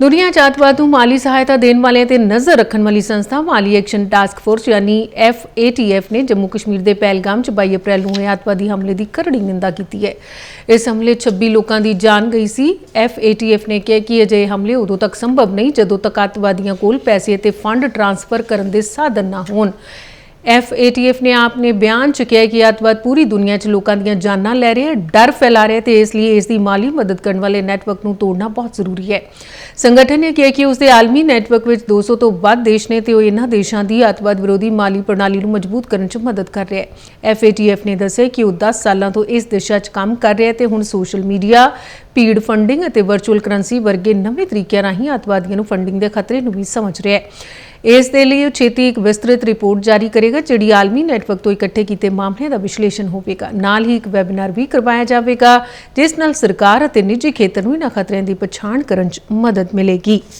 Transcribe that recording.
ਦੁਨੀਆ 'ਚ ਅੱਤਵਾਦ ਨੂੰ ਮਾਲੀ ਸਹਾਇਤਾ ਦੇਣ ਵਾਲਿਆਂ ਤੇ ਨਜ਼ਰ ਰੱਖਣ ਵਾਲੀ ਸੰਸਥਾ ਮਾਲੀ ਐਕਸ਼ਨ ਟਾਸਕ ਫੋਰਸ ਯਾਨੀ FATF ਨੇ ਜੰਮੂ ਕਸ਼ਮੀਰ ਦੇ ਪਹਿਲਗਾਮ 'ਚ 22 ਅਪ੍ਰੈਲ ਨੂੰ ਹੋਏ ਅੱਤਵਾਦੀ ਹਮਲੇ ਦੀ ਕਰੜੀ ਨਿੰਦਾ ਕੀਤੀ ਹੈ। ਇਸ ਹਮਲੇ 'ਚ 26 ਲੋਕਾਂ ਦੀ ਜਾਨ ਗਈ ਸੀ। FATF ਨੇ ਕਿਹਾ ਕਿ ਅਜਿਹੇ ਹਮਲੇ ਉਦੋਂ ਤੱਕ ਸੰਭਵ ਨਹੀਂ ਜਦੋਂ ਤੱਕ ਅੱਤਵਾਦੀਆਂ ਕੋਲ ਪੈਸੇ ਅਤੇ ਫੰਡ ਟ੍ਰਾਂਸਫਰ ਕਰਨ ਦੇ ਸਾਧਨ ਨਾ ਹੋਣ। FATF ਨੇ ਆਪਣੇ ਬਿਆਨ ਚ ਕਿਹਾ ਕਿ ਅੱਤਵਾਦ ਪੂਰੀ ਦੁਨੀਆ 'ਚ ਲੋਕਾਂ ਦੀਆਂ ਜਾਨਾਂ ਲੈ ਰਿਹਾ ਹੈ, ਡਰ ਫੈਲਾ ਰਿਹਾ ਹੈ ਤੇ ਇਸ ਲਈ ਇਸ ਦੀ ਮਾਲੀ ਮਦਦ ਕਰਨ ਵਾਲੇ ਨੈਟਵਰਕ ਨੂੰ ਤੋੜਨਾ ਬਹੁਤ ਜ਼ਰੂਰੀ ਹੈ। ਸੰਗਠਨ ਨੇ ਕਿਹਾ ਕਿ ਉਸ ਦੇ ਆਲਮੀ ਨੈਟਵਰਕ ਵਿੱਚ 200 ਤੋਂ ਵੱਧ ਦੇਸ਼ ਨੇ ਤੇ ਉਹ ਇਹਨਾਂ ਦੇਸ਼ਾਂ ਦੀ ਅੱਤਵਾਦ ਵਿਰੋਧੀ ਮਾਲੀ ਪ੍ਰਣਾਲੀ ਨੂੰ ਮਜ਼ਬੂਤ ਕਰਨ 'ਚ ਮਦਦ ਕਰ ਰਿਹਾ ਹੈ। FATF ਨੇ ਦੱਸਿਆ ਕਿ ਉਹ 10 ਸਾਲਾਂ ਤੋਂ ਇਸ ਦਿਸ਼ਾ 'ਚ ਕੰਮ ਕਰ ਰਿਹਾ ਹੈ ਤੇ ਹੁਣ ਸੋਸ਼ਲ ਮੀਡੀਆ ਪੀਡ ਫੰਡਿੰਗ ਅਤੇ ਵਰਚੁਅਲ ਕਰੰਸੀ ਵਰਗੇ ਨਵੇਂ ਤਰੀਕਿਆਂ ਰਾਹੀਂ ਅੱਤਵਾਦੀਆਂ ਨੂੰ ਫੰਡਿੰਗ ਦੇ ਖਤਰੇ ਨੂੰ ਵੀ ਸਮਝ ਰਿਹਾ ਹੈ। ਇਸ ਦੇ ਲਈ ਉਹ ਛੇਤੀ ਇੱਕ ਵਿਸਤ੍ਰਿਤ ਰਿਪੋਰਟ ਜਾਰੀ ਕਰੇਗਾ, ਜਿਹੜੀ ਆਲਮੀ ਨੈਟਵਰਕ ਤੋਂ ਇਕੱਠੇ ਕੀਤੇ ਮਾਮਲਿਆਂ ਦਾ ਵਿਸ਼ਲੇਸ਼ਣ ਹੋਵੇਗਾ। ਨਾਲ ਹੀ ਇੱਕ ਵੈਬਿਨਾਰ ਵੀ ਕਰਵਾਇਆ ਜਾਵੇਗਾ, ਜਿਸ ਨਾਲ ਸਰਕਾਰ ਅਤੇ ਨਿੱਜੀ ਖੇਤਰ ਨੂੰ ਇਹਨਾਂ ਖਤਰਿਆਂ ਦੀ ਪਛਾਣ ਕਰਨ 'ਚ ਮਦਦ ਮਿਲੇਗੀ।